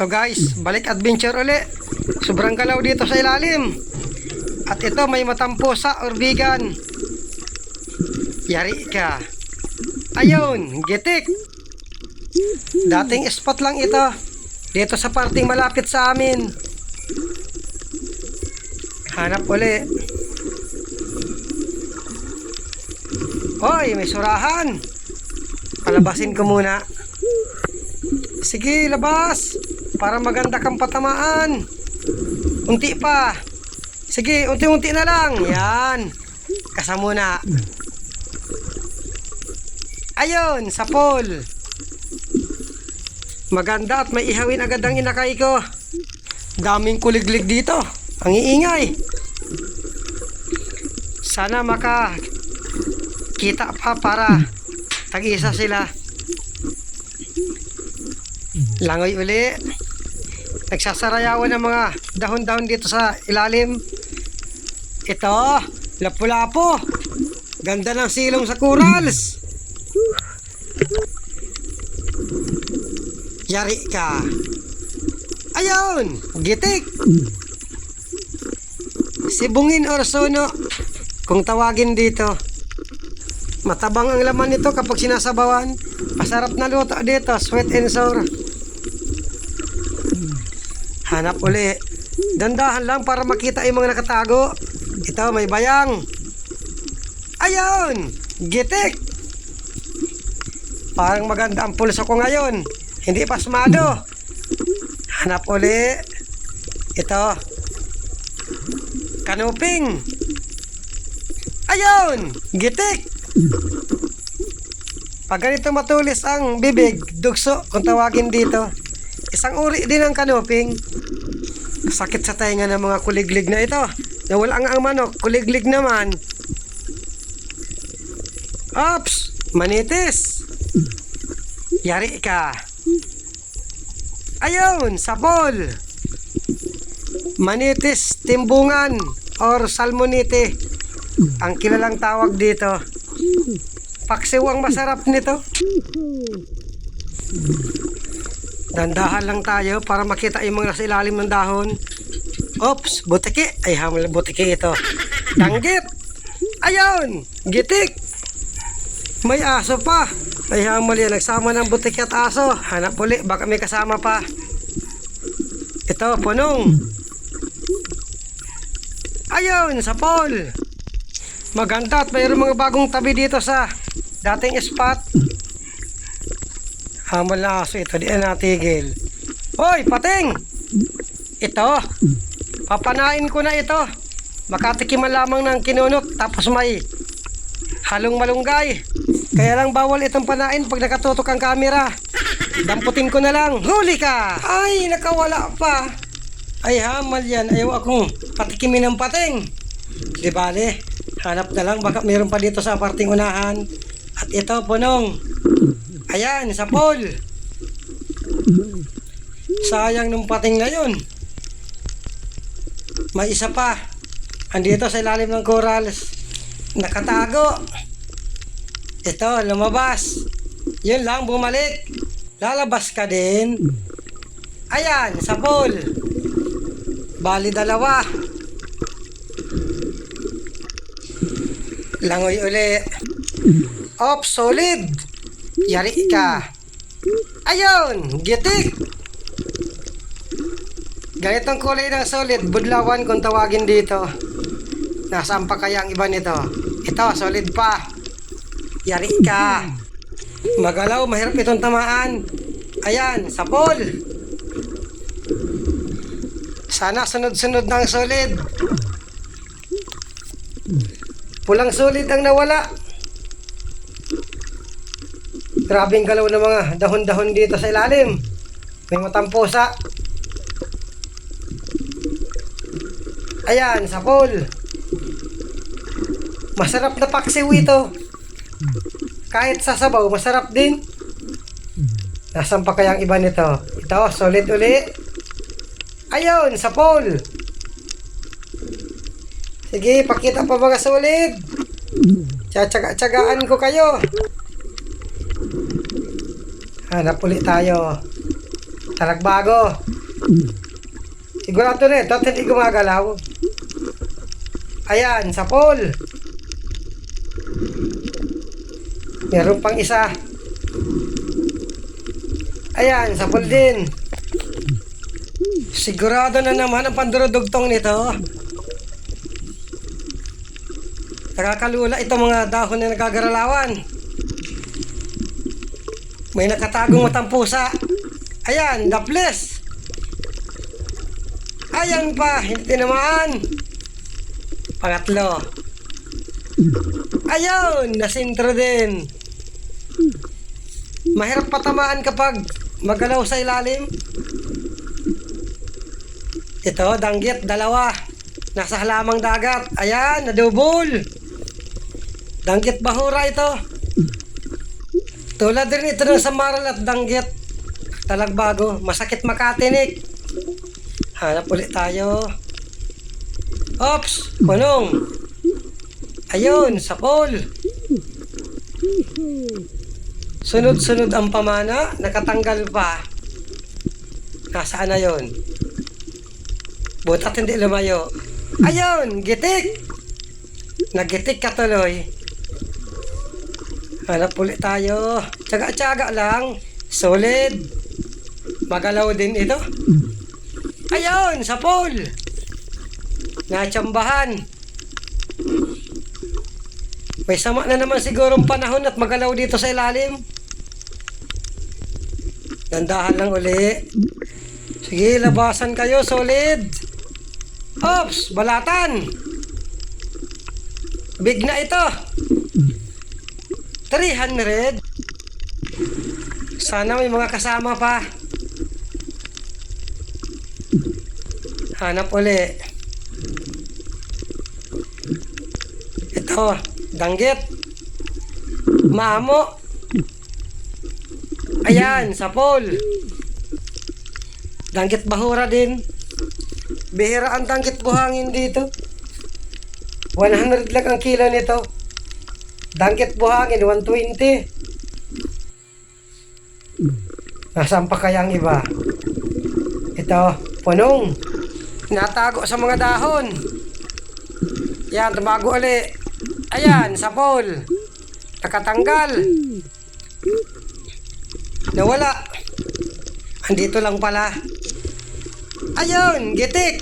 Ito guys, balik adventure uli. Sobrang galaw dito sa ilalim. At ito may matampusa or vegan. Yari ka. Ayun, gitik. Dating spot lang ito. Dito sa parting malapit sa amin. Hanap uli. Hoy, may surahan. Palabasin ko muna. Sige, labas. Para maganda kang patamaan. Unti pa. Sige, unti-unti na lang. Yan. Kasa muna. Ayun, sa pole. Maganda at may ihawin agad ang inakay ko. Daming kuliglig dito. Ang iingay. Sana maka kita pa para tag-isa sila. Langoy uli. Nagsasarayawan ng mga dahon-dahon dito sa ilalim. Ito, lapu-lapo. Ganda ng silong sa corals. Yari ka. Ayun, gitik. Sibungin or sono, kung tawagin dito. Matabang ang laman nito kapag sinasabawan. Masarap na luto dito, sweet and sour. Hanap uli. Dandahan lang para makita yung mga nakatago. Ito, may bayang. Ayun! Gitik! Parang maganda ang pulso ko ngayon. Hindi pasmado. Hanap uli. Ito. Kanuping. Ayun! Gitik! Pag ganito matulis ang bibig, dugso, kung tawagin dito. Isang uri din ang kanuping. Sakit sa tainga ng mga kuliglig na ito. Nawala nga ang manok, kuliglig naman. Ops! Manitis! Yari ka. Ayun, sabol. Manitis, timbungan, or salmonite. Ang kilalang tawag dito. Paksiw ang masarap nito. Dandahan lang tayo para makita yung mga nasa ilalim ng dahon. Ops, butiki. Ay, hamal butiki ito. Danggit. Ayun, gitik. May aso pa. Ay, hamal yan. Nagsama ng butiki at aso. Hanap uli, baka may kasama pa. Ito, punong. Ayun, sa pole. Maganda at mayroong mga bagong tabi dito sa dating spot. Hamal na aso ito, di na natigil. Hoy, pating! Ito, papanain ko na ito. Makatikiman lamang ng kinunot tapos may halong malunggay. Kaya lang bawal itong panain pag nakatutok ang camera. Damputin ko na lang. Huli ka! Ay, nakawala pa. Ay, hamal yan. Ayaw akong patikimin ng pating. Di bale, hanap na lang. Baka mayroon pa dito sa parting unahan. At ito, punong. Ayan, sa pole. Sayang nung pating na yun. May isa pa. Andito sa ilalim ng corals. Nakatago. Ito, lumabas. Yun lang, bumalik. Lalabas ka din. Ayan, sa pole. Bali dalawa. Langoy uli. Op, solid. Yari ka. Ayun, gitik. Ganitong kulay ng solid, budlawan kung tawagin dito. Nasaan pa kaya ang iba nito? Ito, solid pa. Yari ka. Magalaw, mahirap itong tamaan. Ayan, sa pole. Sana sunod-sunod ng solid. Pulang solid ang nawala. Grabing galaw ng mga dahon-dahon dito sa ilalim. May matampusa. Ayan, sa pole. Masarap na paksiw ito. Kahit sa sabaw, masarap din. Nasaan pa kaya ang iba nito? Ito, solid uli. Ayun, sa pole. Sige, pakita pa mga solid. Tsatsaga-tsagaan ko kayo. Hanap ulit tayo. Talagbago. Sigurado na ito at hindi gumagalaw. Ayan, sa pole. Meron pang isa. Ayan, sa pole din. Sigurado na naman ang pandurudugtong nito. Nakakalula itong mga dahon na nagagaralawan. May nakatagong matang pusa. Ayan, daples. Ayan pa, hindi tinamaan. Pangatlo. Ayun, nasintro din. Mahirap patamaan kapag magalaw sa ilalim. Ito, danggit, dalawa. Nasa halamang dagat. Ayan, nadubol. Danggit bahura ito. Tulad rin ito ng samaral at danggit. Talagbago. Masakit makatinik. Hanap ulit tayo. Ops! Punong! Ayun, sa pole. Sunod-sunod ang pamana, nakatanggal pa. Nasaan na yun? Butat hindi lumayo. Ayun, gitik! Nagitik ka tuloy. Hanap ulit tayo. Tsaga-tsaga lang. Solid. Magalaw din ito. Ayun, sa pole. Natsambahan. May sama na naman sigurong panahon at magalaw dito sa ilalim. Dandahan lang uli. Sige, labasan kayo, solid. Ops, balatan. Big na ito. 300. Sana may mga kasama pa. Hanap uli. Ito, danggit. Mamo. Ayan, sa pole. Danggit bahura din. Bihira ang danggit buhangin dito. 100 lang ang kilo nito. Danggit buhangin, 120. Nasaan pa kaya ang iba? Ito, punong. Natago sa mga dahon. Yan, tumago uli. Ayan, sa pole. Nakatanggal. Nawala. Andito lang pala. Ayun, gitik.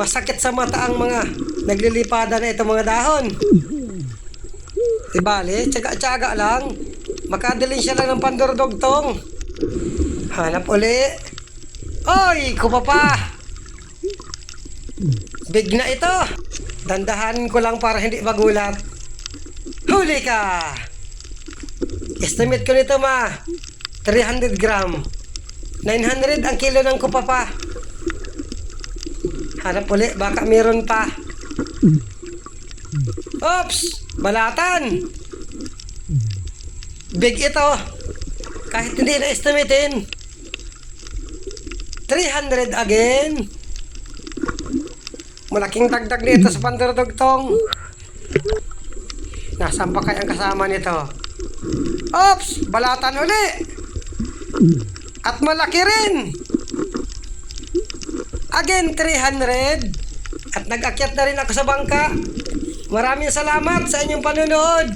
Masakit sa mata ang mga naglilipada na itong mga dahon. Di bale, tsaga-tsaga lang. Makadalin siya lang ng pandurdugtong. Hanap uli. Oy, kupa pa. Big na ito. Dandahanin ko lang para hindi magulat. Huli ka! Estimate ko nito ma, 300 gram. 900 ang kilo ng kupapa. Hanap uli, baka meron pa. Oops! Balatan! Big ito. Kahit hindi na estimatein. 300 again. Malaking dagdag nito sa pandurdugtong. Nasaan pa kaya ang kasama nito? Oops! Balatan uli! At malaki rin! Again, 300. At nag-akyat na rin ako sa bangka. Maraming salamat sa inyong panunood.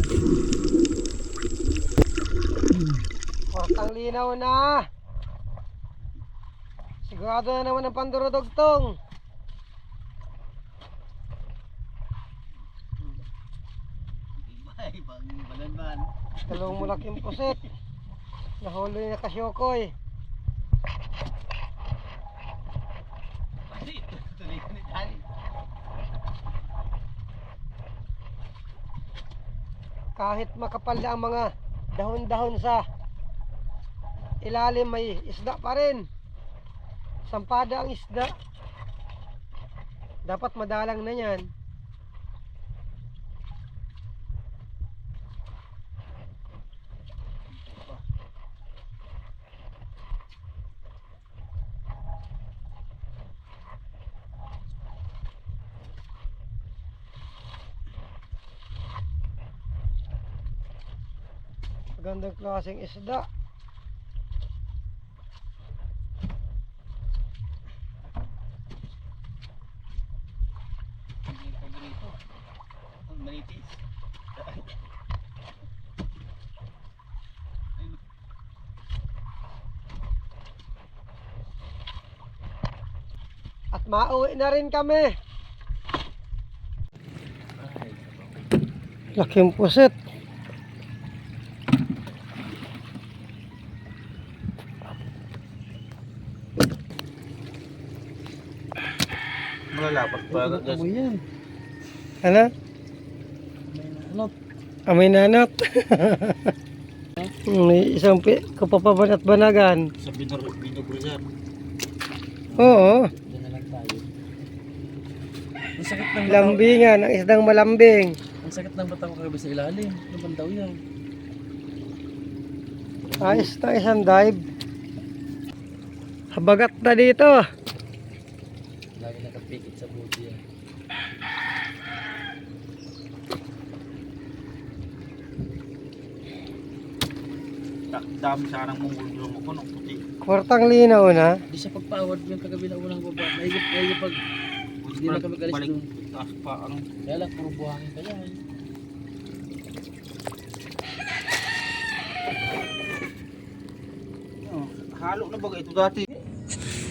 Portang linaw na. Sigurado na naman ang balanban. Dalawang malaking pusit. Nahuli na kasyokoy. Pati, tuloy ko ni Dali. Kahit makapal na ang mga dahon-dahon sa ilalim may isda pa rin. Sampada ang isda. Dapat madalang na yan. magandang klaseng isda Manitis. At mauwi na rin kami. Laking pusit. Malalapat pa. Ano? Amoy nanot. May isang pi kapapabanat banagan. Sa reserve. Oo. Diyan na lang tayo. Ang sakit ng. Lambingan, ang isdang malambing. Ang sakit ng bataw ko sa ilalim. Ano bang daw yan? Ayos na isang dive. Habagat na dito. Lagi nakapikit sa buti yan. Da- Dami sana mong ulong ako nung puti. Kwartang linaw na. Hindi siya pagpawad yung kagabi na unang baba. Mahigit, mahigit pag Hindi na kami galis Balik doon. taas pa ano. kaya lang puro buhangin kaya. Oh, halo na bagay ito dati.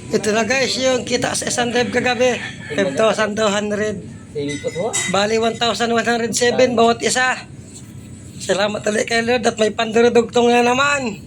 Ito na guys yung kita sa isang dive kagabi. 5,200. Tingin ko to. Bali 1,107 bawat isa. Salamat ulit kay Lord at may pandurudugtong na naman.